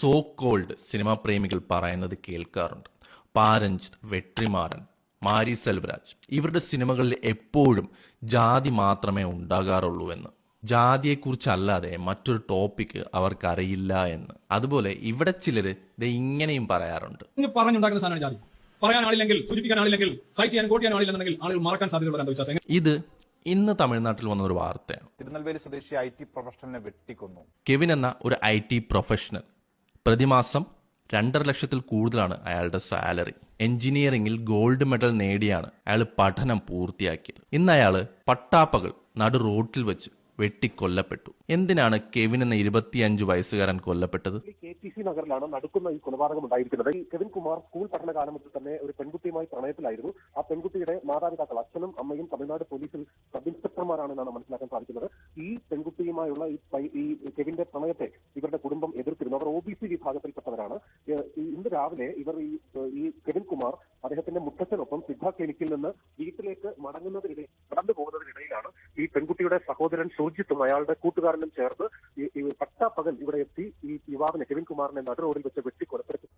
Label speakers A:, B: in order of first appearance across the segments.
A: So called cinema പ്രേമികൾ പറയുന്നത് കേൾക്കാറുണ്ട്. പാരഞ്ജിത്ത് വെട്രിമാരൻ മാരി സെൽവരാജ് ഇവരുടെ സിനിമകളിൽ എപ്പോഴും ജാതി മാത്രമേ ഉണ്ടാകാറുള്ളൂ എന്ന്. ജാതിയെക്കുറിച്ചല്ലാതെ മറ്റൊരു ടോപ്പിക്ക് അവർക്കറിയില്ല എന്ന്. അതുപോലെ ഇവിടെ ചിലര് ദേ ഇങ്ങനെയും പറയാറുണ്ട്.
B: ഇങ്ങ് പറഞ്ഞുണ്ടാക്കുന്ന സാധനമാണ് ജാതി. പറയാൻ ആളില്ലെങ്കിൽ സൂചിപ്പിക്കാൻ ആളില്ലെങ്കിൽ സൈറ്റ് ചെയ്യാൻ കോട്ട് ചെയ്യാൻ ആളില്ലെന്നുണ്ടെങ്കിൽ ആളുകൾ മറക്കാൻ സാധ്യതയുള്ള അന്ധവിശ്വാസം
A: ഇത് ഇന്ന് തമിഴ്നാട്ടിൽ വന്ന ഒരു വാർത്തയാണ്.
C: തിരുനെൽവേലി സ്വദേശി ഐ ടി പ്രൊഫഷണലിനെ വെട്ടിക്കൊന്നു.
A: കെവിൻ എന്ന ഒരു ഐ ടി പ്രൊഫഷണൽ പ്രതിമാസം രണ്ടര ലക്ഷത്തിൽ കൂടുതലാണ് അയാളുടെ സാലറി. എഞ്ചിനീയറിംഗിൽ ഗോൾഡ് മെഡൽ നേടിയാണ് അയാൾ പഠനം പൂർത്തിയാക്കിയത്. ഇന്ന് അയാൾ പട്ടാപ്പകൾ നടു റോട്ടിൽ വെച്ച് വെട്ടിക്കൊല്ലപ്പെട്ടു. എന്തിനാണ് കെവിൻ എന്ന ഇരുപത്തിയഞ്ചു വയസ്സുകാരൻ കൊല്ലപ്പെട്ടത്?
D: കെ ടി സി നഗറിലാണ് നടക്കുന്ന ഈ കൊലപാതകം ഉണ്ടായിരിക്കുന്നത്. ഈ കെവിൻ കുമാർ സ്കൂൾ പഠന മുതൽ തന്നെ ഒരു പെൺകുട്ടിയുമായി പ്രണയത്തിലായിരുന്നു. ആ പെൺകുട്ടിയുടെ മാതാപിതാക്കൾ അച്ഛനും അമ്മയും തമിഴ്നാട് പോലീസിൽ സബ് ഇൻസ്പെക്ടർമാരാണെന്നാണ് മനസ്സിലാക്കാൻ സാധിക്കുന്നത്. ഈ പെൺകുട്ടിയുമായുള്ള ഈ കെവിന്റെ പ്രണയത്തെ ഇവരുടെ കുടുംബം എതിർത്തിരുന്നു. അവർ ഒ ബി സി വിഭാഗത്തിൽപ്പെട്ടവരാണ്. ഇന്ന് രാവിലെ ഇവർ ഈ ഈ കെവിൻ കുമാർ അദ്ദേഹത്തിന്റെ മുത്തച്ഛനൊപ്പം സിദ്ധ ക്ലിനിക്കിൽ നിന്ന് വീട്ടിലേക്ക് മടങ്ങുന്നതിനിടെ കടന്നു പോകുന്നതിനിടയിലാണ് ഈ പെൺകുട്ടിയുടെ സഹോദരൻ സുർജിത്തും അയാളുടെ കൂട്ടുകാരനും ചേർന്ന് പട്ടാപ്പകൽ ഇവിടെ എത്തി ഈ യുവാവിനെ കെവിൻ കുമാറിനെ നടു റോഡിൽ വെച്ച് വെട്ടി കൊലപ്പെടുത്തി.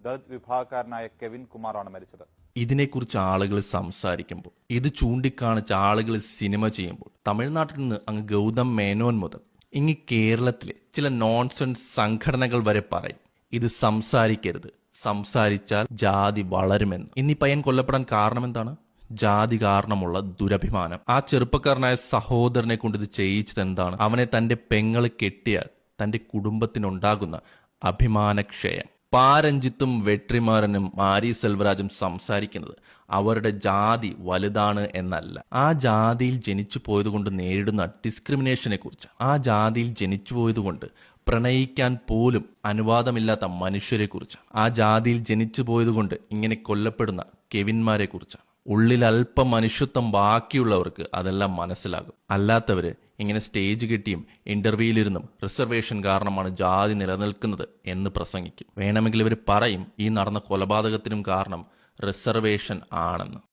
C: ദളിത് വിഭാഗക്കാരനായ കെവിൻ കുമാറാണ് മരിച്ചത്.
A: ഇതിനെക്കുറിച്ച് ആളുകൾ സംസാരിക്കുമ്പോൾ ഇത് ചൂണ്ടിക്കാണിച്ച് ആളുകൾ സിനിമ ചെയ്യുമ്പോൾ തമിഴ്നാട്ടിൽ നിന്ന് അങ്ങ് ഗൗതം മേനോൻ മുതൽ ഇങ്ങ് കേരളത്തിലെ ചില നോൺസെൻസ് സംഘടനകൾ വരെ പറയും ഇത് സംസാരിക്കരുത് സംസാരിച്ചാൽ ജാതി വളരുമെന്ന്. ഇന്നീ പയ്യൻ കൊല്ലപ്പെടാൻ കാരണം എന്താണ്? ജാതി കാരണമുള്ള ദുരഭിമാനം. ആ ചെറുപ്പക്കാരനായ സഹോദരനെ കൊണ്ട് ഇത് ചെയ്യിച്ചത് എന്താണ്? അവനെ തന്റെ പെങ്ങൾ കെട്ടിയാൽ തന്റെ കുടുംബത്തിനുണ്ടാകുന്ന അഭിമാനക്ഷയം. പാരഞ്ജിത്തും വെട്രിമാരനും മാരി സെൽവരാജും സംസാരിക്കുന്നത് അവരുടെ ജാതി വലുതാണ് എന്നല്ല. ആ ജാതിയിൽ ജനിച്ചു പോയതുകൊണ്ട് നേരിടുന്ന ഡിസ്ക്രിമിനേഷനെ കുറിച്ച് ആ ജാതിയിൽ ജനിച്ചു പോയതുകൊണ്ട് പ്രണയിക്കാൻ പോലും അനുവാദമില്ലാത്ത മനുഷ്യരെ കുറിച്ച് ആ ജാതിയിൽ ജനിച്ചു പോയതുകൊണ്ട് ഇങ്ങനെ കൊല്ലപ്പെടുന്ന കെവിന്മാരെ കുറിച്ചാണ് ഉള്ളിൽ അല്പം മനുഷ്യത്വം ബാക്കിയുള്ളവർക്ക് അതെല്ലാം മനസ്സിലാകും. അല്ലാത്തവര് ഇങ്ങനെ സ്റ്റേജ് കിട്ടിയും ഇന്റർവ്യൂയിലിരുന്നും റിസർവേഷൻ കാരണമാണ് ജാതി നിലനിൽക്കുന്നത് എന്ന് പ്രസംഗിക്കും. വേണമെങ്കിൽ ഇവർ പറയും ഈ നടന്ന കൊലപാതകത്തിനും കാരണം റിസർവേഷൻ ആണെന്ന്.